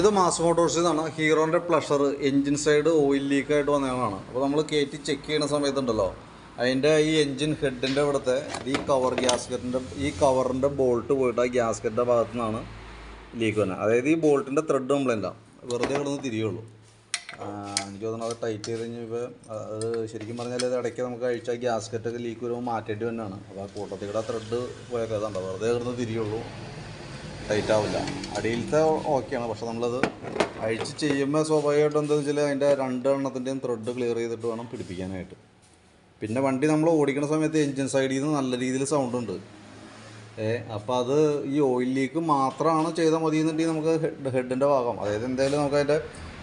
ഇത് മാസ് മോട്ടോഴ്സിൽ നിന്നാണ് ഹീറോന്റെ Pleasure engine side oil leak ആയിട്ട് വന്നതാണ് അപ്പോൾ നമ്മൾ കയറ്റി ചെക്ക് ചെയ്യുന്ന സമയത്തുണ്ടല്ലോ അതിന്റെ ഈ എൻജിൻ ഹെഡിന്റെ ഇവിടുത്തെ ഈ കവർ ഗ്യാസ്കറ്റിന്റെ ഈ കവറിന്റെ ബോൾട്ട് പോയിട്ട് ആ ഗ്യാസ്കറ്റിന്റെ ഭാഗത്തു നിന്നാണ് ലീക്ക് വന്നത് അതായത് ഈ ബോൾട്ടിന്റെ ത്രെഡ് കംപ്ലൈന്റ് ആണ് വെറുതെ കിടന്ന് തിരിയുള്ളൂ. എനിക്ക് തോന്നുന്നു അത് ടൈറ്റ് ചെയ്ത് കഴിഞ്ഞപ്പോൾ അത് ശരിക്കും പറഞ്ഞാൽ ഇത് ഇടയ്ക്ക് നമുക്ക് അഴിച്ച ഗ്യാസ്കറ്റൊക്കെ ലീക്ക് വരുമ്പോൾ മാറ്റേണ്ടി തന്നെയാണ് അപ്പോൾ ആ കൂട്ടത്തിൽ കൂടെ ത്രെഡ് പോയൊക്കെ അതുണ്ടോ വെറുതെ കിടന്ന് തിരിയുള്ളൂ. ടൈറ്റ് ആവില്ല. അടിയിലത്തെ ഓക്കെയാണ് പക്ഷെ നമ്മളത് അഴിച്ച് ചെയ്യുമ്പോൾ സ്വാഭാവികമായിട്ടും എന്താണെന്ന് വെച്ചാൽ അതിന്റെ രണ്ടെണ്ണത്തിന്റെയും ത്രെഡ് ക്ലിയർ ചെയ്തിട്ട് വേണം പിടിപ്പിക്കാനായിട്ട്. പിന്നെ വണ്ടി നമ്മൾ ഓടിക്കുന്ന സമയത്ത് എൻജിൻ സൈഡിൽ നിന്ന് നല്ല രീതിയിൽ സൗണ്ട് ഉണ്ട്. ഏ അപ്പോൾ അത് ഈ ഓയിൽ ലീക്ക് മാത്രമാണ് ചെയ്താൽ മതി എന്നുണ്ടെങ്കിൽ നമുക്ക് ഹെഡ് ഹെഡിന്റെ ഭാഗം. അതായത് എന്തായാലും നമുക്ക് അതിന്റെ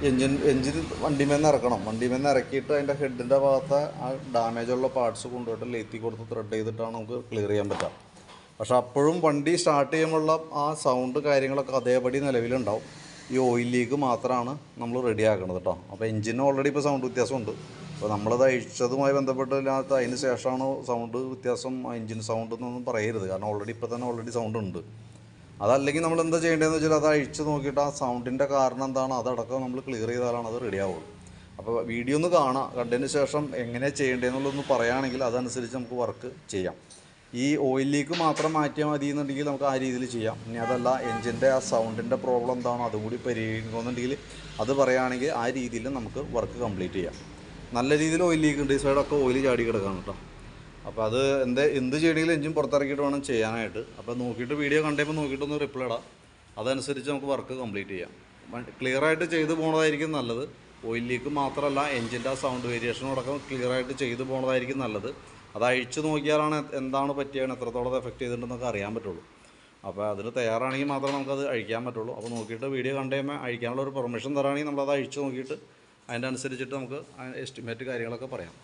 എൻജിൻ എൻജിൻ വണ്ടിമേന്ന് ഇറക്കണം. വണ്ടിമേന്ന് ഇറക്കിയിട്ട് അതിന്റെ ഹെഡിന്റെ ഭാഗത്തെ ആ ഡാമേജുള്ള പാർട്സ് കൊണ്ടുപോയിട്ട് ലേത്തി കൊടുത്ത് ത്രെഡ് ചെയ്തിട്ടാണ് നമുക്ക് ക്ലിയർ ചെയ്യാൻ പറ്റുക പക്ഷെ അപ്പോഴും വണ്ടി സ്റ്റാർട്ട് ചെയ്യുമ്പോഴുള്ള ആ സൗണ്ട് കാര്യങ്ങളൊക്കെ അതേപടി നിലവിലുണ്ടാവും. ഈ ഓയിൽ ലീക്ക് മാത്രമാണ് നമ്മൾ റെഡി ആക്കണത് കേട്ടോ അപ്പോൾ എഞ്ചിന് ഓൾറെഡി ഇപ്പോൾ സൗണ്ട് വ്യത്യാസമുണ്ട്. അപ്പോൾ നമ്മളത് അഴിച്ചതുമായി ബന്ധപ്പെട്ടില്ലാത്ത അതിന് ശേഷമാണ് സൗണ്ട് വ്യത്യാസം എഞ്ചിൻ സൗണ്ട് എന്നൊന്നും പറയരുത്. കാരണം ഓൾറെഡി ഇപ്പോൾ തന്നെ ഓൾറെഡി സൗണ്ട് ഉണ്ട്. അതല്ലെങ്കിൽ നമ്മൾ എന്താ ചെയ്യേണ്ടതെന്ന് വെച്ചാൽ അത് അഴിച്ച് നോക്കിയിട്ട് ആ സൗണ്ടിന്റെ കാരണം എന്താണ്? അതടക്കം നമ്മൾ ക്ലിയർ ചെയ്താലാണ് അത് റെഡി ആവുള്ളൂ. അപ്പോൾ വീഡിയോ ഒന്ന് കാണാം. കണ്ടതിന് ശേഷം എങ്ങനെ ചെയ്യേണ്ടതെന്നുള്ളതൊന്ന് പറയുകയാണെങ്കിൽ അതനുസരിച്ച് നമുക്ക് വർക്ക് ചെയ്യാം. ഈ ഓയിൽ ലീക്ക് മാത്രം മാറ്റിയാൽ മതി എന്നുണ്ടെങ്കിൽ നമുക്ക് ആ രീതിയിൽ ചെയ്യാം. ഇനി അതല്ല എൻജിന്റെ ആ സൗണ്ടിന്റെ പ്രോബ്ലം എന്താണോ അതും കൂടി അത് പറയുകയാണെങ്കിൽ ആ രീതിയിൽ നമുക്ക് വർക്ക് കംപ്ലീറ്റ് ചെയ്യാം. നല്ല രീതിയിൽ ഓയിൽ ലീക്ക് ഉണ്ട്. ഈ സൈഡൊക്കെ ഓയിൽ ചാടി കിടക്കാണ് കേട്ടോ. അപ്പോൾ അത് എന്ത് എന്ത് ചെയ്യണമെങ്കിലും എഞ്ചിൻ പുറത്തിറക്കിയിട്ട് വേണം ചെയ്യാനായിട്ട്. അപ്പോൾ നോക്കിയിട്ട് വീഡിയോ കണ്ടപ്പോൾ നോക്കിയിട്ടൊന്ന് റിപ്ലൈ ഇടാം. അതനുസരിച്ച് നമുക്ക് വർക്ക് കംപ്ലീറ്റ് ചെയ്യാം. ക്ലിയർ ആയിട്ട് ചെയ്തു പോണതായിരിക്കും നല്ലത്. ഓയിൽ ലീക്ക് മാത്രമല്ല എൻജിന്റെ ആ സൗണ്ട് വേരിയേഷനോടൊക്കെ ക്ലിയർ ആയിട്ട് ചെയ്തു പോണതായിരിക്കും നല്ലത്. അത് അഴിച്ചു നോക്കിയാലാണ് എന്താണ് പറ്റിയാണ് എത്രത്തോളം അത് എഫക്റ്റ് ചെയ്തിട്ടുണ്ടെന്നൊക്കെ അറിയാൻ പറ്റുള്ളൂ. അപ്പോൾ അതിന് തയ്യാറാണെങ്കിൽ മാത്രമേ നമുക്കത് അഴിക്കാൻ പറ്റുള്ളൂ. അപ്പോൾ നോക്കിയിട്ട് വീഡിയോ കണ്ടു അഴിക്കാനുള്ള ഒരു പെർമിഷൻ തരാണെങ്കിൽ നമ്മളത് അഴിച്ചു നോക്കിയിട്ട് അതിന്റെ അനുസരിച്ചിട്ട് നമുക്ക് എസ്റ്റിമേറ്റ് കാര്യങ്ങളൊക്കെ പറയാം.